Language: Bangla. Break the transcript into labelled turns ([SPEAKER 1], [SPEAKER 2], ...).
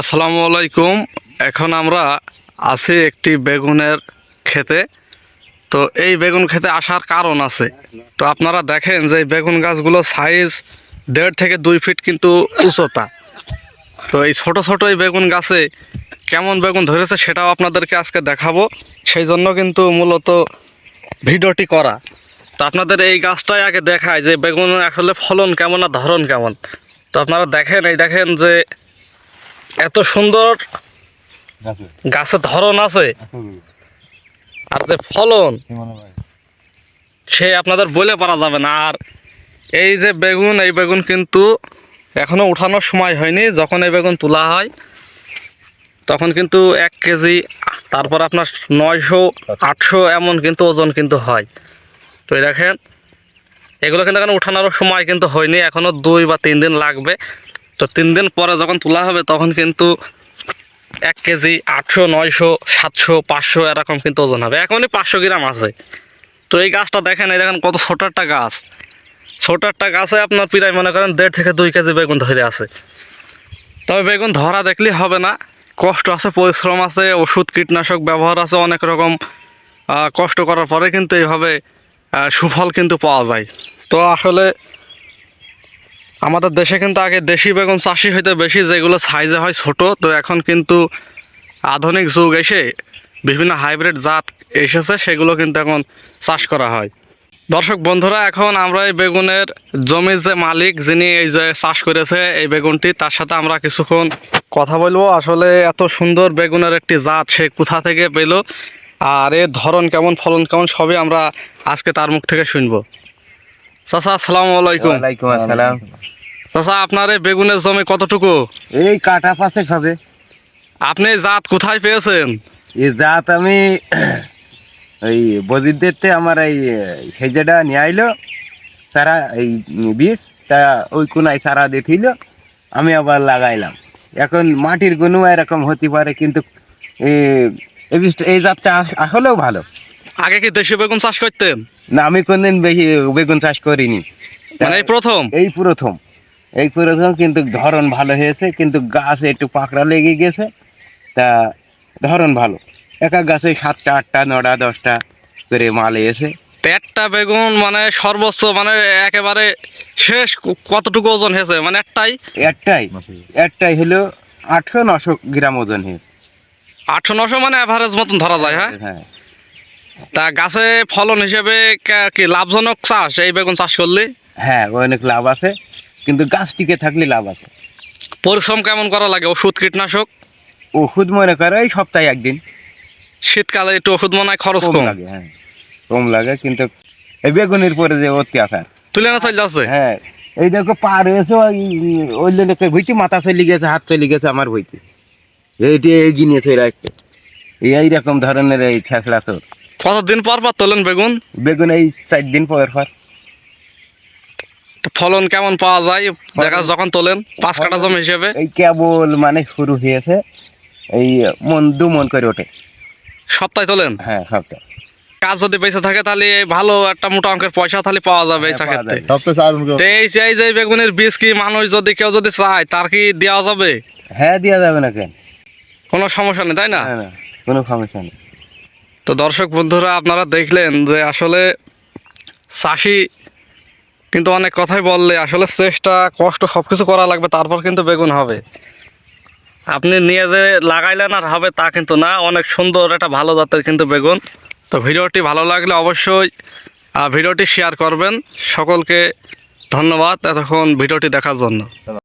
[SPEAKER 1] আসসালামু আলাইকুম। এখন আমরা আছি একটি বেগুনের খেতে তো এই বেগুন খেতে আসার কারণ আছে। তো আপনারা দেখেন যে বেগুন গাছগুলো সাইজ দেড় থেকে দুই ফিট কিন্তু উচ্চতা। তো এই ছোট ছোট এই বেগুন গাছে কেমন বেগুন ধরেছে সেটাও আপনাদেরকে আজকে দেখাবো। সেই জন্য কিন্তু মূলত ভিডিওটি করা। তো আপনাদের এই গাছটাই আগে দেখায় যে বেগুন আসলে ফলন কেমন আর ধরন কেমন। তো আপনারা দেখেন, এই দেখেন যে এত সুন্দর গাছের ধরন আছে। আর যে ফলন সে আপনাদের বলে পারা যাবে না। আর এই যে বেগুন এই বেগুন কিন্তু এখনও উঠানোর সময় হয়নি। যখন এই বেগুন তোলা হয় তখন কিন্তু এক কেজি তারপর আপনার নয়শো আটশো এমন কিন্তু ওজন কিন্তু হয়। তো দেখেন এগুলো কিন্তু এখন উঠানোর সময় কিন্তু হয়নি। এখনও দুই বা তিন দিন লাগবে। তো তিন দিন পরে যখন তোলা হবে, তখন কিন্তু এক কেজি আটশো, নয়শো, সাতশো, পাঁচশো এরকম কিন্তু ওজন হবে। এখনই পাঁচশো গ্রাম আছে। তো এই গাছটা দেখেন, এই দেখেন কত ছোট একটা গাছ। ছোট একটা গাছে আপনার প্রায় মনে করেন দেড় থেকে দুই কেজি বেগুন ধরে আছে। তবে বেগুন ধরা দেখলেই হবে না। কষ্ট আছে, পরিশ্রম আছে, ওষুধ, কীটনাশক ব্যবহার আছে অনেক রকম। কষ্ট করার পরে কিন্তু এইভাবে সুফল কিন্তু পাওয়া যায়। তো আসলে আমাদের দেশে কিন্তু আগে দেশি বেগুন চাষি হইতে বেশি, যেগুলো সাইজে হয় ছোট। তো এখন কিন্তু আধুনিক যুগ এসে বিভিন্ন হাইব্রিড জাত এসেছে, সেগুলো কিন্তু এখন চাষ করা হয়। দর্শক বন্ধুরা, এখন আমরা এই বেগুনের জমির যে মালিক, যিনি এই যে চাষ করেছে এই বেগুনটি, তার সাথে আমরা কিছুক্ষণ কথা বলব। আসলে এত সুন্দর বেগুনের একটি জাত, সে কোথা থেকে পেল, আর এর ধরন কেমন, ফলন কেমন, সবই আমরা আজকে তার মুখ থেকে শুনব। চাচা আসসালামু আলাইকুম।
[SPEAKER 2] ওয়ালাইকুম আসসালাম।
[SPEAKER 1] চাচা আপনার এই বেগুনের জমি কতটুকু?
[SPEAKER 2] এই কাটা পাশে খাবে
[SPEAKER 1] আপনি জাত কোথায় পেয়েছেন?
[SPEAKER 2] এই জাত আমি ওই বজিরদেরতে আমার এই সেজেটা নিয়ে আইলো সারা এই বীজ তা ওই কোনায় সারা দিছিল আমি আবার লাগাইলাম। এখন মাটির গুণও এরকম হতে পারে কিন্তু এই- এই বীজটা- এই জাতটা আসলেও ভালো।
[SPEAKER 1] আগে কি দেশি বেগুন চাষ করতেন?
[SPEAKER 2] না আমি কোনদিন বেশি বেগুন চাষ করিনি।
[SPEAKER 1] মানে এই প্রথম?
[SPEAKER 2] এই প্রথম। এই প্রথম কিন্তু ধরন ভালো হয়েছে কিন্তু গাছ একটু পাকড়া লেগে গেছে। তা ধরন ভালো। এক এক গাছে সাতটা আটটা নটা দশটা করে মাল এসে।
[SPEAKER 1] একটা বেগুন মানে সর্বোচ্চ মানে একেবারে শেষ কতটুকু ওজন হয়েছে? মানে একটাই?
[SPEAKER 2] একটাই। একটাই হলো আটশো নশো গ্রাম ওজন হয়েছে।
[SPEAKER 1] আটশো নশো মানে অ্যাভারেজ মতন ধরা যায় হ্যাঁ?
[SPEAKER 2] হ্যাঁ।
[SPEAKER 1] তা গাছে ফলন হিসেবে কি লাভজনক চাষ এই বেগুন চাষ করলে?
[SPEAKER 2] হ্যাঁ অনেক লাভ আছে কিন্তু গাছ টিকে থাকলে লাভ আছে।
[SPEAKER 1] পরিশ্রম কেমন করা লাগে? ওষুধ কীটনাশক?
[SPEAKER 2] ওষুধ মনে করো এই সপ্তাহে একদিন।
[SPEAKER 1] শীতকালে একটু ওষুধ মনে হয় খরচ
[SPEAKER 2] কম লাগে হ্যাঁ কম লাগে কিন্তু এই বেগুনের পরে যে অত্যাচার।
[SPEAKER 1] তুলে না চলে যাচ্ছে
[SPEAKER 2] হ্যাঁ এই দেখো পার হয়েছে ওই লোকে ভুইতে মাথা চলে গেছে হাত চলে গেছে আমার ভুইতে এইটি এগিয়ে নিয়ে চলে আসছে এই রকম ধরনের এই ছেঁচড়া চোর
[SPEAKER 1] কতদিন পর পর তোলেন বেগুন?
[SPEAKER 2] বেগুন এই চার দিন পর। পর
[SPEAKER 1] ফলন কেমন পাওয়া যায়? দেখা যখন তোলেন পাঁচ কাটা জমি হিসেবে।
[SPEAKER 2] এই কেবল মানে শুরু হয়েছে এই মন দু মন করে ওঠে।
[SPEAKER 1] সপ্তাহে তোলেন?
[SPEAKER 2] হ্যাঁ সবটা
[SPEAKER 1] কাজ যদি বেঁচে থাকে তাহলে ভালো একটা মোটা অঙ্কের পয়সা তাহলে পাওয়া যাবে এই
[SPEAKER 2] হ্যাঁ,
[SPEAKER 1] চাকরিতে।
[SPEAKER 3] সপ্তাহে
[SPEAKER 1] এই এই যে বেগুনের বীজ কি মানুষ যদি কেউ যদি চায় তার কি দেওয়া যাবে?
[SPEAKER 2] হ্যাঁ দেওয়া যাবে না কেন?
[SPEAKER 1] কোনো সমস্যা নেই তাই না
[SPEAKER 2] কোনো সমস্যা নেই।
[SPEAKER 1] তো দর্শক বন্ধুরা, আপনারা দেখলেন যে আসলে চাষি কিন্তু অনেক কথাই বললে, আসলে চেষ্টা, কষ্ট সব কিছু করা লাগবে, তারপর কিন্তু বেগুন হবে। আপনি নিয়ে যে লাগাইলেন আর হবে তা কিন্তু না, অনেক সুন্দর, একটা ভালো জাতের কিন্তু বেগুন। তো ভিডিওটি ভালো লাগলে অবশ্যই ভিডিওটি শেয়ার করবেন। সকলকে ধন্যবাদ, এতক্ষণ ভিডিওটি দেখার জন্য।